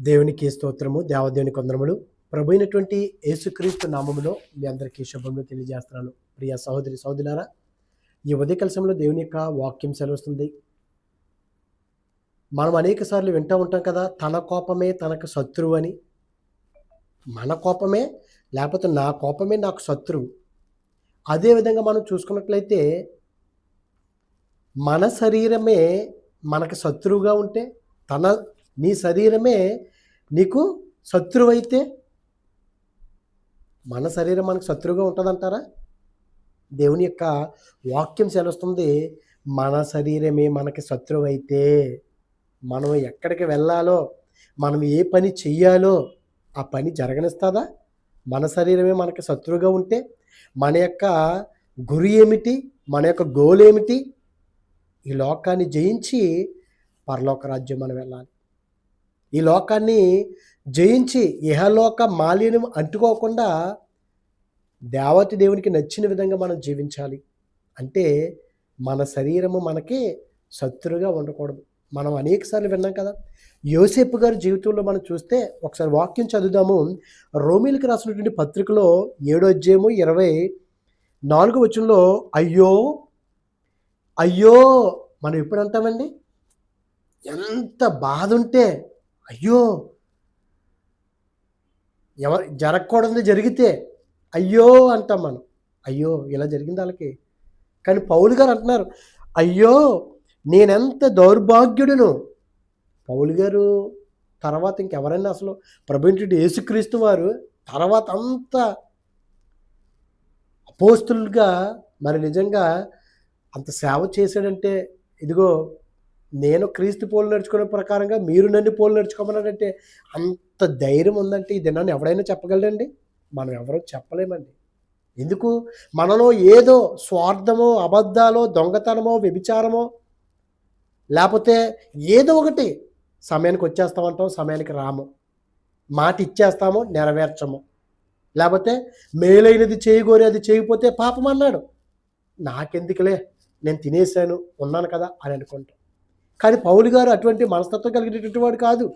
దేవునికి స్తోత్రము దేవదేవుని కొందరములు ప్రభు అయినటువంటి యేసుక్రీస్తు నామములో మీ అందరికీ శుభములు తెలియజేస్తున్నాను. ప్రియ సహోదరి సహోదరులారా ఈ ఉదయ సమయంలో దేవుని యొక్క వాక్యం సెలవుస్తుంది. మనం అనేక సార్లు వింటూ ఉంటాం కదా తన కోపమే తనకు శత్రువు అని. మన కోపమే లేకపోతే నా కోపమే నాకు శత్రువు. అదేవిధంగా మనం చూసుకున్నట్లయితే మన శరీరమే మనకు శత్రువుగా ఉంటే తన నీ శరీరమే నీకు శత్రువైతే మన శరీరం మనకు శత్రువుగా ఉంటుందంటారా? దేవుని యొక్క వాక్యం సెలవుస్తుంది మన శరీరమే మనకి శత్రువైతే. మనం ఎక్కడికి వెళ్ళాలో మనం ఏ పని చెయ్యాలో ఆ పని జరగనిస్తుందా? మన శరీరమే మనకి శత్రువుగా ఉంటే మన యొక్క గురి ఏమిటి? మన యొక్క గోల్ ఏమిటి ఈ లోకాన్ని జయించి పరలోక రాజ్యం మనం వెళ్ళాలి. ఈ లోకాన్ని జయించి ఇహలోక మాలిన్యం అంటుకోకుండా దేవతి దేవునికి నచ్చిన విధంగా మనం జీవించాలి. అంటే మన శరీరము మనకి శత్రుగా ఉండకూడదు. మనం అనేకసార్లు విన్నాం కదా యోసేపు గారి జీవితంలో మనం చూస్తే ఒకసారి వాక్యం చదువుదాము. రోమిలకు రాసినటువంటి పత్రికలో ఏడో అధ్యాయము ఇరవై నాలుగు వచనంలో అయ్యో అయ్యో మనం ఎప్పుడు అంటామండి? ఎంత బాధ ఉంటే అయ్యో! ఎవరు జరగకూడదు జరిగితే అయ్యో అంటాం మనం. అయ్యో ఇలా జరిగింది వాళ్ళకి. కానీ పౌలు గారు అంటున్నారు అయ్యో నేనెంత దౌర్భాగ్యుడును? పౌలు గారు తర్వాత ఇంకెవరైనా అసలు ప్రభుత్వ యేసుక్రీస్తు వారు తర్వాత అంత అపోస్తులుగా మరి నిజంగా అంత సేవ చేశాడంటే ఇదిగో నేను క్రీస్తు పోలు నడుచుకునే ప్రకారంగా మీరు నన్ను పోలు నడుచుకోమన్నాడంటే అంత ధైర్యం ఉందంటే ఈ దినాన్ని ఎవడైనా చెప్పగలడండి? మనం ఎవరో చెప్పలేమండి. ఎందుకు? మనలో ఏదో స్వార్థమో అబద్ధాలో దొంగతనమో వ్యభిచారమో లేకపోతే ఏదో ఒకటి సమయానికి వచ్చేస్తామంటాం సమయానికి రాము. మాట ఇచ్చేస్తాము నెరవేర్చము. లేకపోతే మేలైనది చేయగోరి అది చేయకపోతే పాపం అన్నాడు. నాకెందుకులే? నేను తినేసాను ఉన్నాను కదా అని అనుకుంటాం. కానీ పౌలు గారు అటువంటి మనస్తత్వం కలిగినటువంటి వాడు కాదు.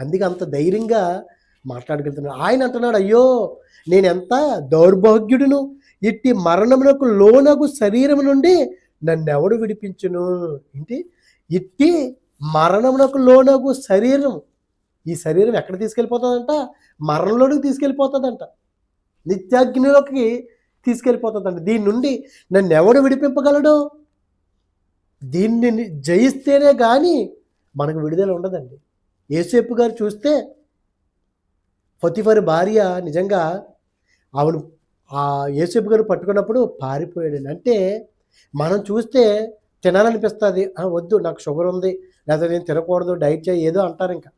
అందుకే అంత ధైర్యంగా మాట్లాడగలుగుతున్నాడు. ఆయన అంటున్నాడు అయ్యో నేను ఎంత దౌర్భాగ్యుడును? ఇట్టి మరణమునకు లోనగు శరీరం నుండి నన్నెవడు విడిపించును? ఏంటి? ఇట్టి మరణమునకు లోనగు శరీరం. ఈ శరీరం ఎక్కడ తీసుకెళ్ళిపోతుందంట? మరణంలోనికి తీసుకెళ్ళిపోతుందంట. నిత్యాగ్నిలోకి తీసుకెళ్ళిపోతుందంట. దీని నుండి నన్ను ఎవడు విడిపింపగలడు? దీన్ని జయిస్తేనే కానీ మనకు విడుదల ఉండదండి. ఏసేపు గారు చూస్తే ఫతిఫర్ భార్య నిజంగా ఆవిడ ఆ ఏసేపు గారు పట్టుకున్నప్పుడు పారిపోయాడు. అంటే మనం చూస్తే తినాలనిపిస్తుంది. వద్దు నాకు షుగర్ ఉంది. లేదా నేను తినకూడదు డైట్ చేయ ఏదో అంటారు ఇంకా.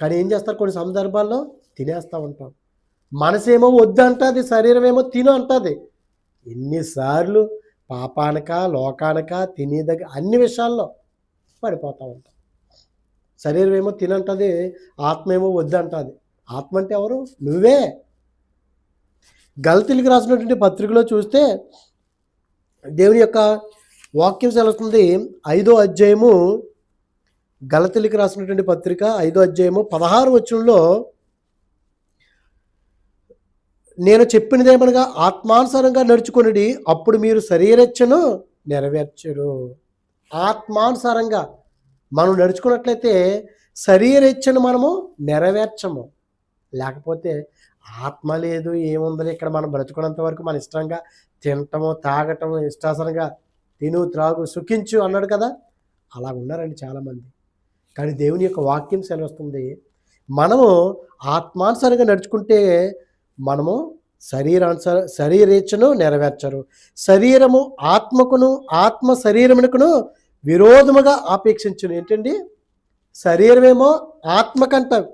కానీ ఏం చేస్తారు? కొన్ని సందర్భాల్లో తినేస్తూ ఉంటాం. మనసేమో వద్దు అంటుంది శరీరం ఏమో తిను అంటుంది. ఎన్నిసార్లు పాపానక లోకానక తినేదగ్గ అన్ని విషయాల్లో పడిపోతూ ఉంటాం. శరీరం ఏమో తినంటది ఆత్మ ఏమో వద్దు ఆత్మ అంటే ఎవరు? నువ్వే. గల్తీలకు రాసినటువంటి పత్రికలో చూస్తే దేవుని యొక్క వాక్యం సెలవుతుంది ఐదో అధ్యాయము. గలతలికి రాసినటువంటి పత్రిక ఐదో అధ్యాయము పదహారు వచనంలో నేను చెప్పినదేమనగా ఆత్మానుసారంగా నడుచుకుని అప్పుడు మీరు శరీరచ్చను నెరవేర్చరు. ఆత్మానుసారంగా మనం నడుచుకున్నట్లయితే శరీరచ్చను మనము నెరవేర్చము. లేకపోతే ఆత్మ లేదు ఏముందని ఇక్కడ మనం బ్రతుకున్నంత వరకు మన ఇష్టంగా తినటము తాగటము ఇష్టాసనంగా తిను త్రాగు సుఖించు అన్నాడు కదా. అలా ఉన్నారండి చాలామంది. కానీ దేవుని యొక్క వాక్యం సెలవుస్తుంది. మనము ఆత్మానుసారంగా నడుచుకుంటే మనము శరీరానుసార శరీరేచ్ఛను నెరవేర్చరు. శరీరము ఆత్మకును ఆత్మ శరీరమునకును విరోధముగా ఆపేక్షించును. ఏంటండి? శరీరమేమో ఆత్మకంట.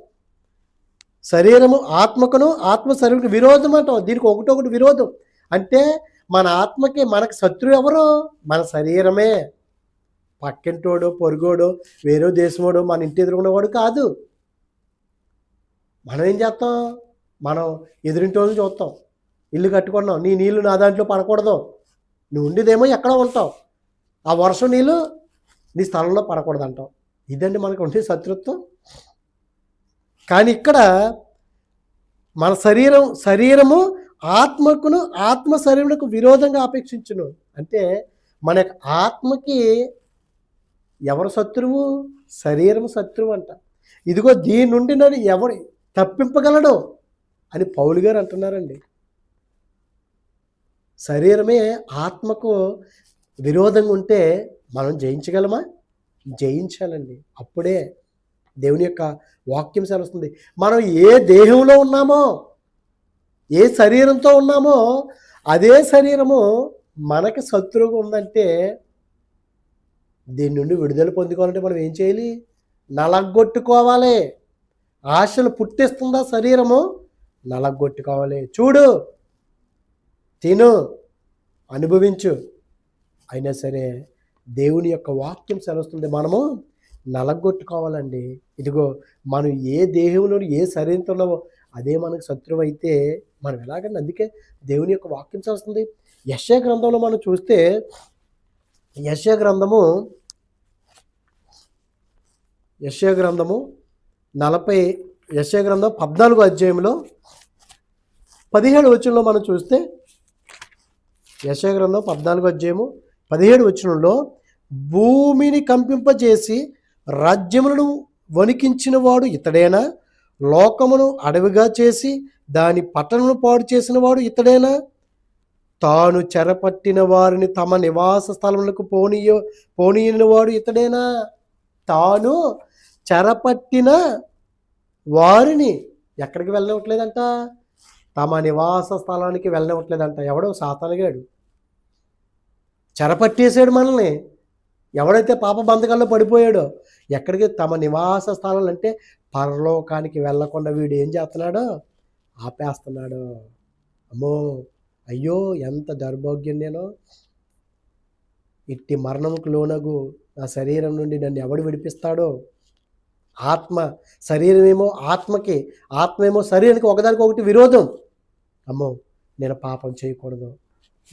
శరీరము ఆత్మకును ఆత్మ శరీరం విరోధం అంటాం. దీనికి ఒకటొకటి విరోధం. అంటే మన ఆత్మకి మనకు శత్రువు ఎవరు? మన శరీరమే. పక్కింటోడు పొరుగోడు వేరే దేశమోడు మన ఇంటి ఎదురుకున్నవాడు కాదు. మనం ఏం చేస్తాం? మనం ఎదురింటి వాళ్ళని చూస్తాం. ఇల్లు కట్టుకున్నాం. నీ నీళ్ళు నా దాంట్లో పడకూడదు. నువ్వు ఉండేదేమో ఎక్కడో ఉంటావు. ఆ వర్షం నీళ్ళు నీ స్థలంలో పడకూడదు అంటావు ఇదండి మనకు ఉండే శత్రుత్వం. కానీ ఇక్కడ మన శరీరం శరీరము ఆత్మకును ఆత్మ శరీరములకు విరోధంగా అపేక్షించును. అంటే మన యొక్క ఆత్మకి ఎవరు శత్రువు? శరీరం శత్రువు అంట. ఇదిగో దీని నుండి నన్ను ఎవరు తప్పింపగలడు? అని పౌలు గారు అంటున్నారండి. శరీరమే ఆత్మకు విరోధంగా ఉంటే మనం జయించగలమా? జయించాలండి. అప్పుడే దేవుని యొక్క వాక్యం సెలవుస్తుంది మనం ఏ దేహంలో ఉన్నామో ఏ శరీరంతో ఉన్నామో అదే శరీరము మనకి శత్రువుగా ఉందంటే దీని నుండి విడుదల పొందుకోవాలంటే మనం ఏం చేయాలి? నలగొట్టుకోవాలి. ఆశలు పుట్టిస్తుందా శరీరము? నలగొట్టుకోవాలి. చూడు తిను అనుభవించు. అయినా సరే దేవుని యొక్క వాక్యం సెలవుస్తుంది. మనము నలగొట్టుకోవాలండి. ఇదిగో మనం ఏ దేహంలో ఏ శరీరంతో ఉన్నామో అదే మనకు శత్రువు అయితే మనం ఎలాగండి? అందుకే దేవుని యొక్క వాక్యం చేస్తుంది యశ గ్రంథంలో మనం చూస్తే యశ గ్రంథము యశ గ్రంథము నలభై యశ గ్రంథం పద్నాలుగో అధ్యాయంలో పదిహేడు వచనంలో మనం చూస్తే యశగ్రంథం పద్నాలుగు అధ్యాయము పదిహేడు వచనంలో భూమిని కంపింపజేసి రాజ్యములను వణికించిన వాడు ఇతడేనా? లోకమును అడవిగా చేసి దాని పట్టణమును పాడు చేసిన వాడు ఇతడేనా? తాను చెరపట్టిన వారిని తమ నివాస స్థలములకు పోనీయ పోనీయని వాడు ఇతడేనా? తాను చెరపట్టిన వారిని ఎక్కడికి వెళ్ళవట్లేదంట తమ నివాస స్థలానికి వెళ్ళనివ్వట్లేదంట. ఎవడో సాతానగాడు. చెరపట్టేశాడు మనల్ని. ఎవడైతే పాప బంధకాల్లో పడిపోయాడో ఎక్కడికి తమ నివాస స్థలాలు అంటే పరలోకానికి వెళ్ళకుండా వీడు ఏం చేస్తున్నాడో ఆపేస్తున్నాడు. అమ్మో అయ్యో ఎంత దౌర్భాగ్యం నేను. ఇట్టి మరణముకు లోనగు నా శరీరం నుండి నన్ను ఎవడు విడిపిస్తాడో? ఆత్మ శరీరమేమో ఆత్మకి ఆత్మేమో శరీరానికి ఒకదానికి ఒకటి విరోధం. అమ్మో నేను పాపం చేయకూడదు.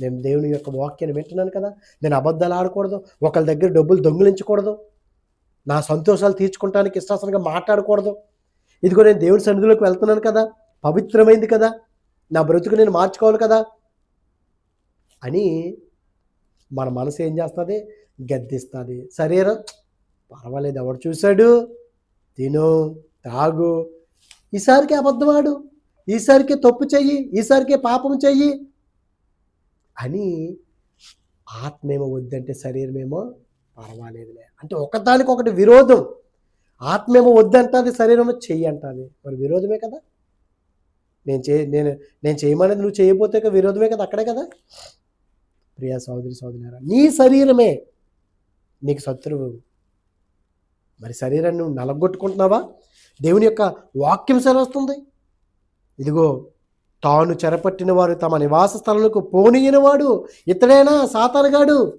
నేను దేవుని యొక్క వాక్యాన్ని వింటున్నాను కదా నేను అబద్ధాలు ఆడకూడదు ఒకళ్ళ దగ్గర డబ్బులు దొంగిలించకూడదు నా సంతోషాలు తీర్చుకోవటానికి ఇష్టాసనగా మాట్లాడకూడదు. ఇదిగో నేను దేవుని సన్నిధిలోకి వెళ్తున్నాను కదా పవిత్రమైంది కదా నా బ్రతుకు నేను మార్చుకోవాలి కదా అని మన మనసు ఏం చేస్తుంది? గద్దిస్తుంది. శరీరం పర్వాలేదు ఎవడు చూశాడు? తిను తాగు. ఈసారికి అబద్ధమాడు ఈసారికి తప్పు చెయ్యి ఈసారికి పాపం చెయ్యి అని ఆత్మేమో వద్దంటే శరీరమేమో పర్వాలేదులే. అంటే ఒకదానికొకటి విరోధం. ఆత్మేమో వద్దంటుంది శరీరమో చెయ్యి అంటుంది. మరి విరోధమే కదా? నేను చే నేను నేను చేయమనేది నువ్వు చేయకపోతే విరోధమే కదా అక్కడే కదా? ప్రియా సోదరి సోదరి నీ శరీరమే నీకు శత్రువు. మరి శరీరాన్ని నువ్వు నలగొట్టుకుంటున్నావా? దేవుని యొక్క వాక్యం సెలవుస్తుంది. ఇదిగో తాను చెరపట్టిన వారు తమ నివాస స్థలంలో పోనీయనవాడు ఇతడైనా? సాతానగాడు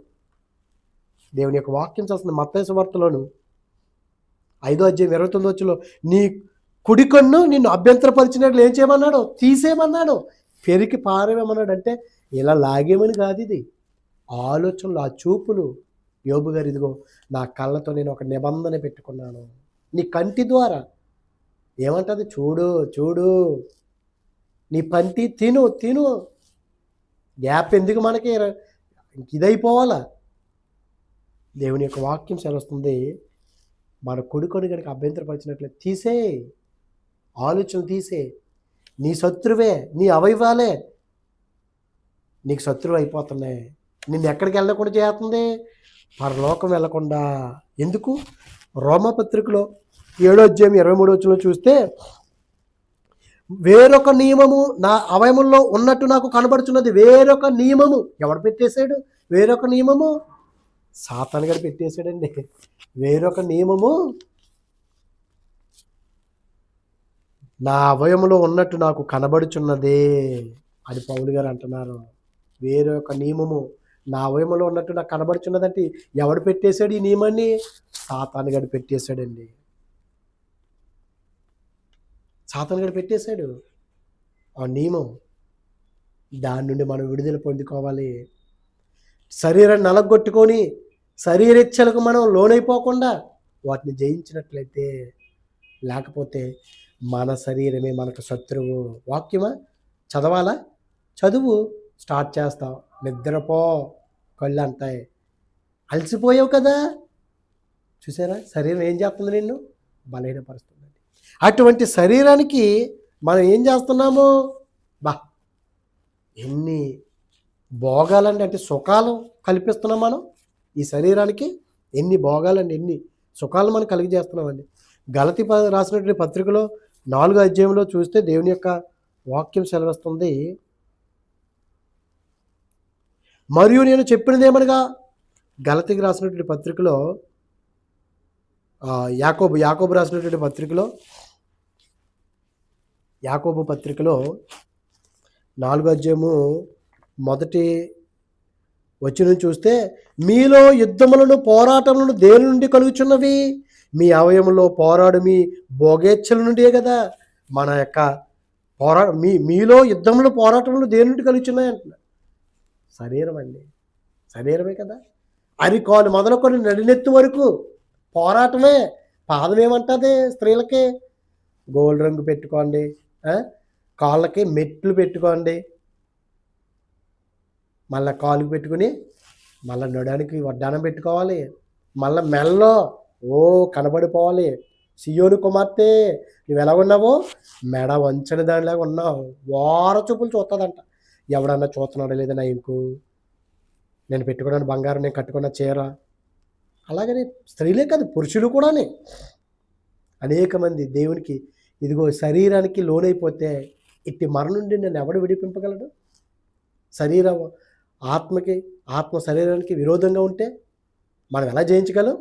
దేవుని యొక్క వాక్యం చేస్తుంది మత్తేశ వార్తలోను ఐదో అధ్యాయం ఇరవై తొమ్మిది వచ్చిలో నీ కుడికొన్ను నిన్ను అభ్యంతరపరిచినట్లు ఏం చేయమన్నాడు? తీసేయమన్నాడు? పెరికి పారేమన్నాడు అంటే ఇలా లాగేమని కాదు ఇది. ఆలోచనలు ఆ చూపులు. యోబు గారు ఇదిగో నా కళ్ళతో నేను ఒక నిబంధన పెట్టుకున్నాను. నీ కంటి ద్వారా. ఏమంటుంది? చూడు చూడు. నీ పంతి తిను తిను. గ్యాప్ ఎందుకు మనకి? ఇదైపోవాలా? దేవుని యొక్క వాక్యం సెలవుస్తుంది. మన కొడుకొని కనుక అభ్యంతరపరిచినట్లే తీసే. ఆలోచన తీసే. నీ శత్రువే నీ అవయవాలే. నీకు శత్రువు అయిపోతున్నాయి. నిన్ను ఎక్కడికి వెళ్ళకుండా చేస్తుంది? పరలోకం వెళ్ళకుండా. ఎందుకు? రోమపత్రికలో ఏడో అధ్యాయం ఇరవై మూడో వచ్చిలో చూస్తే వేరొక నియమము నా అవయముల్లో ఉన్నట్టు నాకు కనబడుచున్నది. వేరొక నియమము. ఎవడు పెట్టేశాడు? వేరొక నియమము? సాతాన్ గారు పెట్టేశాడండి. వేరొక నియమము నా అవయములో ఉన్నట్టు నాకు కనబడుచున్నదే అని పౌలు గారు అంటున్నారు. వేరొక నియమము నా అవయములో ఉన్నట్టు నాకు కనబడుచున్నదంటే ఎవడు పెట్టేశాడు ఈ నియమాన్ని? సాతాన్ గడు పెట్టేశాడండి. సాతాన్ పెట్టేశాడు. ఆ నియమం దాని నుండి మనం విడుదల పొందుకోవాలి. శరీరాన్ని నలగొట్టుకొని శరీరేచ్ఛలకు మనం లోనైపోకుండా వాటిని జయించినట్లయితే లేకపోతే మన శరీరమే మనకు శత్రువు. వాక్యమా? చదవాలా? చదువు. స్టార్ట్ చేస్తావు నిద్రపో. కళ్ళు అంటాయి అలసిపోయావు కదా? చూసారా? శరీరం ఏం చేస్తుంది నిన్ను? బలహీనపరుస్తుంది. అటువంటి శరీరానికి మనం ఏం చేస్తున్నాము? బా ఎన్ని భోగాలండి అంటే సుఖాలు కల్పిస్తున్నాం మనం. ఈ శరీరానికి ఎన్ని భోగాలండి ఎన్ని సుఖాలు మనం కలిగజేస్తున్నామండి. గలతి రాసినటువంటి పత్రికలో నాలుగు అధ్యాయంలో చూస్తే దేవుని యొక్క వాక్యం సెలవిస్తుంది. మరియు నేను చెప్పినది ఏమనగా? గలతికి రాసినటువంటి పత్రికలో యాకోబు యాకోబు రాసినటువంటి పత్రికలో యాకోబు పత్రికలో నాలుగో అధ్యాయము మొదటి వచ్చిన చూస్తే మీలో యుద్ధములను పోరాటములను దేని నుండి కలుగుచున్నవి? మీ అవయములో పోరాడు మీ భోగేచ్ఛల నుండే కదా. మన యొక్క పోరా మీ మీలో యుద్ధములు పోరాటములు దేని నుండి కలుగుతున్నాయి అంటున్నా. శరీరం అండి. శరీరమే కదా. అరికాలు మొదలుకొని నడినెత్తు వరకు పోరాటమే. పాదం ఏమంటుంది స్త్రీలకి? గోల్డ్ రంగు పెట్టుకోండి. కాళ్ళకి మెట్లు పెట్టుకోండి. మళ్ళీ కాలుకి పెట్టుకుని మళ్ళీ నడడానికి వడ్డానం పెట్టుకోవాలి. మళ్ళీ మెల్లో ఓ కనబడిపోవాలి. సియోని కుమార్తె నువ్వు ఎలా ఉన్నావు? మెడ వంచని దానిలాగా ఉన్నావు. వార చూపులు చూస్తుందంట ఎవడన్నా చూస్తున్నాడో లేదా నా ఇంకు నేను పెట్టుకున్నాను బంగారం నేను కట్టుకున్న చీర. అలాగని స్త్రీలే కాదు పురుషులు కూడానే. అనేక మంది దేవునికి ఇదిగో శరీరానికి లోనైపోతే ఇట్టి మరణ నుండి నన్ను ఎవడు విడిపింపగలడు? శరీర ఆత్మకి ఆత్మ శరీరానికి విరోధంగా ఉంటే మనం ఎలా జయించగలం?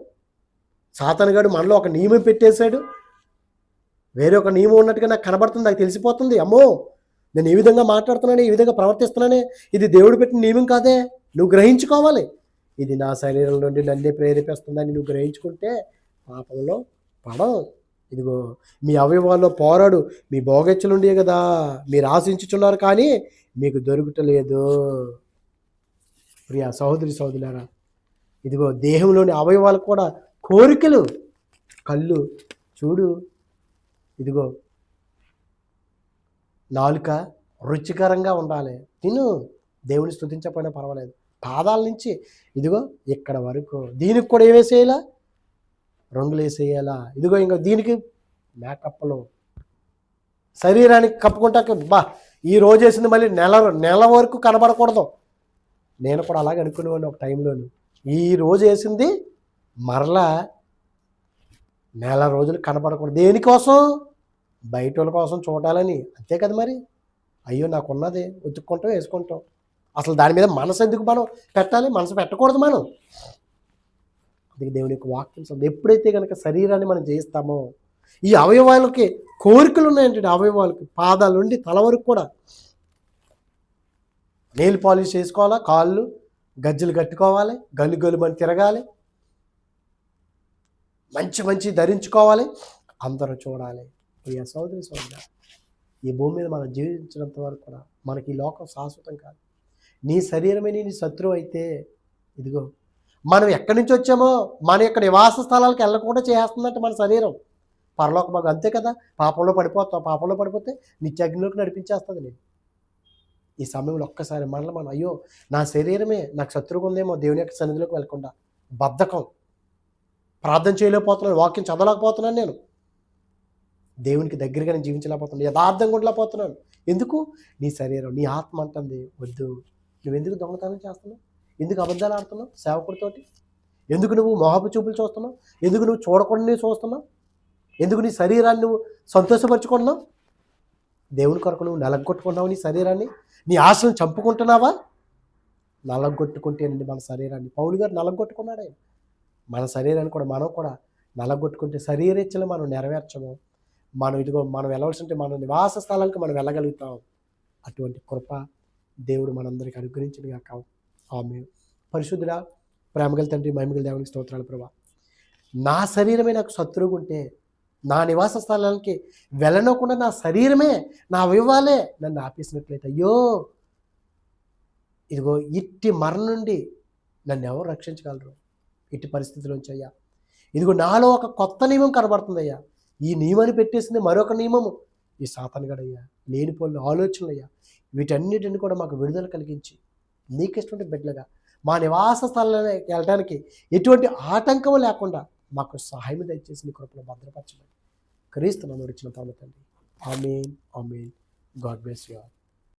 సాతనగాడు మనలో ఒక నియమం పెట్టేశాడు. వేరే ఒక నియమం ఉన్నట్టుగా నాకు కనబడుతుంది నాకు తెలిసిపోతుంది. అమ్మో! నేను ఈ విధంగా మాట్లాడుతున్నానే ఈ విధంగా ప్రవర్తిస్తున్నానే ఇది దేవుడు పెట్టిన నియమం కాదే. నువ్వు గ్రహించుకోవాలి. ఇది నా శరీరం నుండి నన్నే ప్రేరేపిస్తుందని నువ్వు గ్రహించుకుంటే పాపంలో పడవు. ఇదిగో మీ అవయవాల్లో పోరాడు మీ భోగెచ్చలుండే కదా మీరు ఆశించుచున్నారు కానీ మీకు దొరుకుటలేదు. ప్రియా సహోదరి సహోదరులారా ఇదిగో దేహంలోని అవయవాలకు కూడా కోరికలు కళ్ళు చూడు ఇదిగో నాలుక రుచికరంగా ఉండాలి. తిను దేవుని స్థుతించకపోయినా పర్వాలేదు. పాదాల నుంచి ఇదిగో ఇక్కడ వరకు. దీనికి కూడా ఏమేసేయాలా రంగులు వేసేయాలా ఇదిగో ఇంకా దీనికి మేకప్లు శరీరానికి కప్పుకుంటాక బా ఈ రోజు వేసింది మళ్ళీ నెల నెల వరకు కనబడకూడదు. నేను కూడా అలాగే అనుకునేవాడిని ఒక టైంలోను. ఈ రోజు వేసింది మరలా నెల రోజులు కనబడకూడదు. దేనికోసం? బయట వాళ్ళ కోసం చూడాలని. అంతే కదా మరి? అయ్యో నాకున్నది ఉతుక్కుంటాం వేసుకుంటాం. అసలు దాని మీద మనసు ఎందుకు మనం పెట్టాలి? మనసు పెట్టకూడదు మనం. అందుకే దేవుని యొక్క వాక్యం ఎప్పుడైతే కనుక శరీరాన్ని మనం చేయిస్తామో ఈ అవయవాలకి కోరికలు ఉన్నాయంటే అవయవాలకి. పాదాల నుండి తల వరకు కూడా. నెయిల్ పాలిష్ చేసుకోవాలా? కాళ్ళు గజ్జలు కట్టుకోవాలి గల్లు మనం తిరగాలి. మంచి మంచి ధరించుకోవాలి. అందరూ చూడాలి. ప్రియ సోదరి సోదర ఈ భూమి మీద మనం జీవించినంత వరకు కూడా మనకి ఈ లోకం శాశ్వతం కాదు. నీ శరీరమే నీ శత్రువు అయితే ఇదిగో మనం ఎక్కడి నుంచి వచ్చామో మన యొక్క నివాస స్థలాలకు వెళ్ళకుండా చేస్తుందంటే మన శరీరం. పరలోక భాగం అంతే కదా. పాపంలో పడిపోతాం. పాపంలో పడిపోతే నిత్యాగ్నిలోకి నడిపించేస్తుంది నేను. ఈ సమయంలో ఒక్కసారి మనల్ని మనం అయ్యో నా శరీరమే నాకు శత్రువుగా ఉందేమో దేవుని యొక్క సన్నిధిలోకి వెళ్ళకుండా బద్ధకం. ప్రార్థన చేయలేకపోతున్నాను వాక్యం చదవలేకపోతున్నాను నేను. దేవునికి దగ్గరగా నేను జీవించలేకపోతున్నాను యథార్థంగా ఉండలేకపోతున్నాను. ఎందుకు? నీ శరీరం నీ ఆత్మ అంటుంది వద్దు నువ్వెందుకు దొంగతనం చేస్తున్నావు? ఎందుకు అబద్ధాలు ఆడుతున్నావు సేవకుడితోటి? ఎందుకు నువ్వు మొహపు చూపులు చూస్తున్నావు? ఎందుకు నువ్వు చూడకుండా చూస్తున్నావు? ఎందుకు నీ శరీరాన్ని నువ్వు సంతోషపరుచుకుంటున్నావు? దేవుని కొరకు నువ్వు నలగొట్టుకున్నావు నీ శరీరాన్ని? నీ ఆశను చంపుకుంటున్నావా? నలగొట్టుకుంటేనండి మన శరీరాన్ని. పౌలు గారు నలగొట్టుకున్నాడే మన శరీరాన్ని కూడా మనం కూడా నలగొట్టుకుంటే శరీరేచ్ఛలు మనం నెరవేర్చము. మనం ఇదిగో మనం వెళ్ళవలసింటే మన నివాస స్థలానికి మనం వెళ్ళగలుగుతాం. అటువంటి కృప దేవుడు మనందరికీ అనుగ్రహించిన కావు ఆమె పరిశుద్ధుడా ప్రేమగల తండ్రి మహిమగల దేవునికి స్తోత్రాలు ప్రభా. నా శరీరమే నాకు శత్రువుగా ఉంటే నా నివాస స్థలానికి వెళ్ళనకుండా నా శరీరమే నా అవయవాలే నన్ను ఆపేసినట్లయితే అయ్యో! ఇదిగో ఇట్టి మరణం నుండి నన్ను ఎవరు రక్షించగలరు? ఇట్టి పరిస్థితిలోంచి అయ్యా. ఇదిగో నాలో ఒక కొత్త నియమం కనబడుతుందయ్యా. ఈ నియమాన్ని పెట్టేసింది మరొక నియమము. ఈ సాతనగడయ్యా లేనిపోయిన ఆలోచనలు అయ్యా వీటన్నిటిని కూడా మాకు విడుదల కలిగించి నీకు ఇష్టమైన బిడ్డలుగా మా నివాస స్థలంలో వెళ్ళడానికి ఎటువంటి ఆటంకం లేకుండా మాకు సహాయం దయచేసి నీ కృపలో భద్రపరచమని క్రీస్తు నన్ను ఇచ్చిన తండ్రి. Amen amen. God bless you